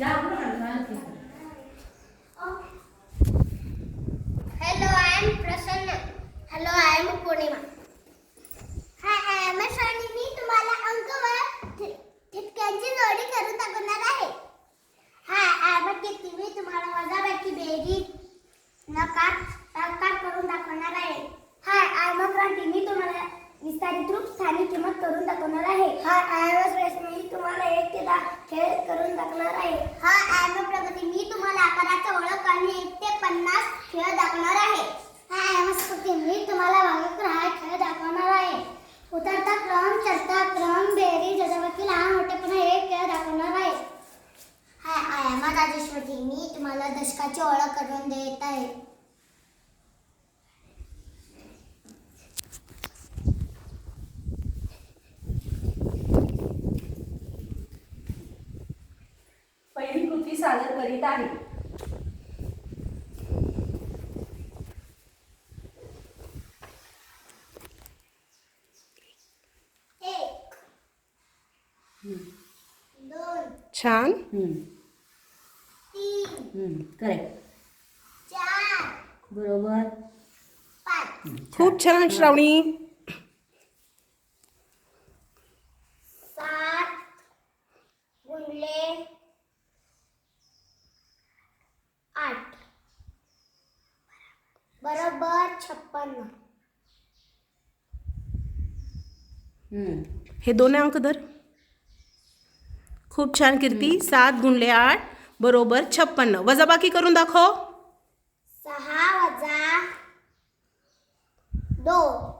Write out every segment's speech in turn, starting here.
Hello, I am Prasanna. Hello, I am Purnima. Hi, I am Ashwini. तुम्हाला अंक व ठिपक्यांची जोडी करून दाखवणार आहे. Hi, I am Kirti. मी तुम्हाला वजाबाकी बेरीज नकार नकार करून दाखवणार आहे. Hi, I am क्रांती. मी तुम्हाला विस्तारित रूप स्थानिक किंमत करून दाखवणार आहे. Hi, I am रेशमी. मी तुम्हाला एक ते दहा खेळ करून दाखवणार आहे. हा आय प्रगती. मी तुम्हाला आकाराचा ओळख आणि एक ते पन्नास खेळ दाखवणार आहे. हा I am स्फूर्ती. मी तुम्हाला भागाकार हा खेळ दाखवणार आहे. उतरता क्रम चढता क्रम बेरी वजाबाकी लहान मोठेपणा हे खेळ दाखवणार आहे हाय आय एम राजेश्वरी मी तुम्हाला दशकाची ओळख करून देत आहे पहिली कृती सादर करीत आहे. छान. करेक्ट चार. बरोबर. पाच. खूप छान. श्रावणी सात गुणले आठ बरोबर छप्पन्न हे दोन अंक धर. खूप छान कीर्ती. सात गुणले आठ बरोबर छप्पन्न. वजाबाकी करून दाखव. सहा वजा दोन.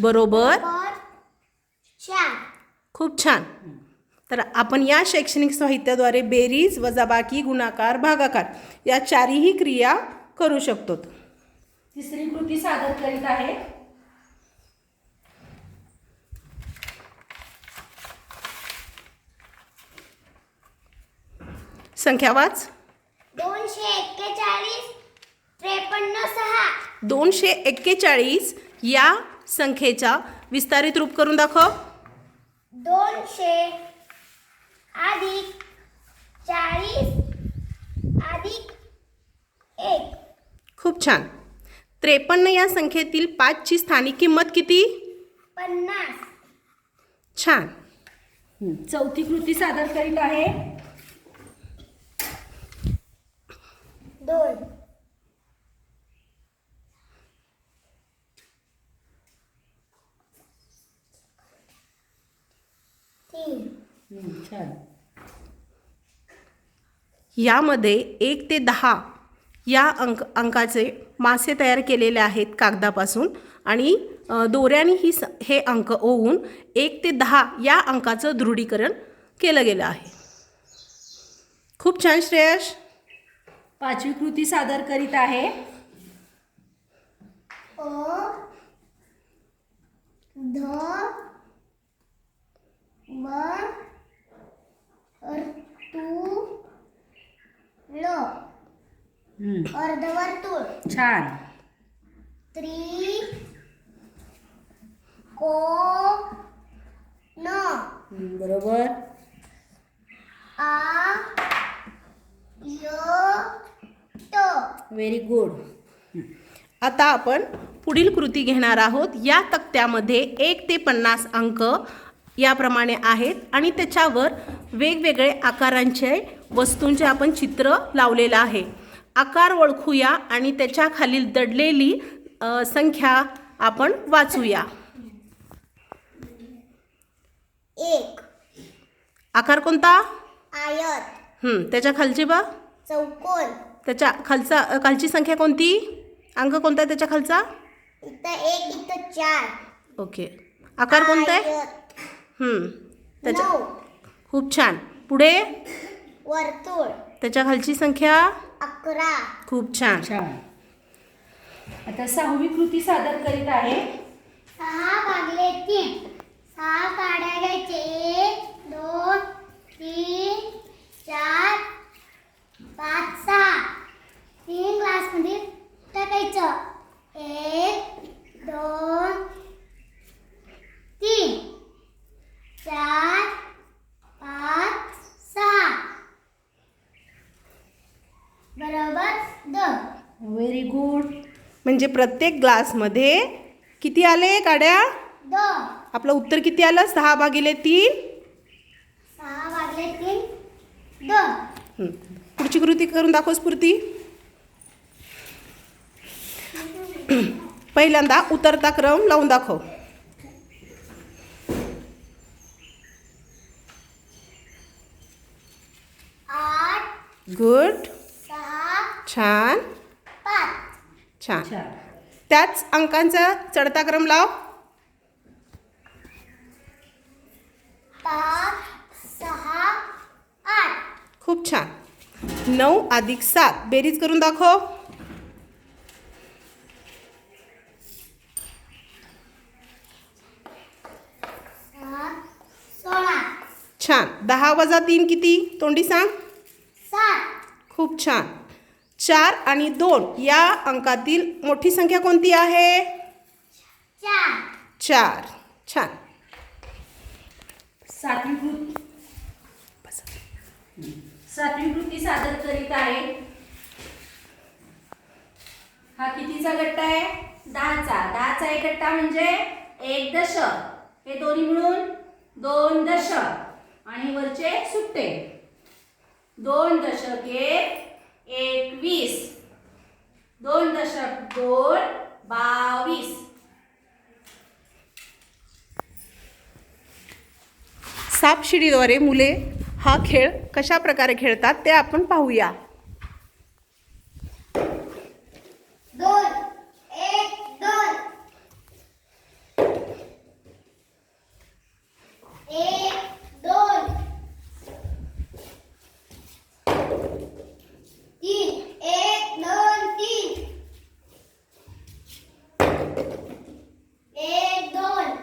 बरोबर. बरोबर. चार. खूप छान. तर आपण या शैक्षणिक साहित्याद्वारे बेरीज वजाबाकी गुणाकार भागाकार या चारही क्रिया करू शकतो. तिसरी कृती सादर करीत आहे. संख्या वाच. दोनशे एक्केचाळीस त्रेपन्न सहा. दोनशे एक्केचाळीस या संख्येचा विस्तारित रूप करून दाखव. दोनशे अधिक चाळीस अधिक एक. खूप छान. त्रेपन्न या संख्येतील पाचची स्थानिक किंमत किती? पन्नास. छान. चौथी कृती सादर करीत आहे. दोन तीन छान यामध्ये एक ते दहा या अंक अंकाचे मासे तयार केलेले आहेत कागदापासून आणि दोऱ्याने ही स हे अंक ओवून एक ते दहा या अंकाचं दृढीकरण केलं गेलं आहे. खूप छान श्रेयश. पाचवी कृती सादर करीत आहे. ल. अर्धवर्तुळ. छान. त्रि को न. बरोबर. आ य ट व्हेरी गुड आता आपण पुढील कृती घेणार आहोत. या तक्त्यामध्ये एक ते पन्नास अंक याप्रमाणे आहेत आणि त्याच्यावर वेगवेगळे आकारांचे वस्तूंचे आपण चित्र लावलेलं आहे. आकार ओळखूया आणि त्याच्या खालील दडलेली संख्या आपण वाचूया. एक. आकार कोणता? आयत. त्याच्या खालची बा चौकोन. त्याच्या खालचा खालची संख्या कोणती? अंक कोणता आहे त्याच्या खालचा? इथं एक इथं चार. ओके. आकार कोणता आहे? आयत. हं, त्याच्या नऊ. खूप छान. पुढे? वर्तुळ. त्याच्या खालची संख्या? अकरा. खूप छान. छान. आता सहावी कृती सादर करीत आहे. सहा भागले तीन सहा काड्या घ्यायचे एक दोन तीन चार पाच सहा तीन ग्लासमध्ये टाकायचं एक दोन तीन चार पाच व्हेरी गुड म्हणजे प्रत्येक ग्लासमध्ये किती आले काड्या आपलं उत्तर किती आलं? सहा भागिले तीन. पुढची कृती करून दाखव स्फूर्ती. पहिल्यांदा उतरता क्रम लावून दाखव. गुड. छान. पाच. छान. त्याच अंकांचा चढता क्रम लाव. पाच सहा आठ. खूप छान. नऊ अधिक सात. बेरीज करून दाखव. छान. दहा वजा तीन किती? तोंडी सांग. सात. खूप छान. चार आणि दोन या अंकातील मोठी संख्या कोणती आहे? चार. चार. छान. सातवी कृती सातवी कृती सादर करीत आहे. हा कितीचा गट्टा आहे? दहाचा. दहाचा एक गट्टा म्हणजे एक दशक. हे दोन्ही मिळून दोन दशक. आणि वरचे सुट्टे. दोन दशक एक एकवीस. दोन दशक दोन बावीस. सापशिडीद्वारे मुले हा खेळ कशा प्रकारे खेळतात ते आपण पाहूया दोन एक दोन एक दोन तीन एक दोन तीन एक दोन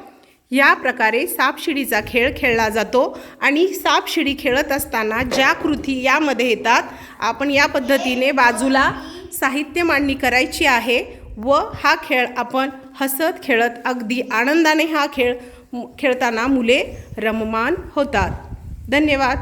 या प्रकारे सापशिडीचा खेळ खेळला जातो आणि सापशिडी खेळत असताना ज्या कृती यामध्ये येतात आपण या पद्धतीने बाजूला साहित्य मांडणी करायची आहे व हा खेळ आपण हसत खेळत अगदी आनंदाने हा खेळ खेळताना मुले रममान होतात. धन्यवाद.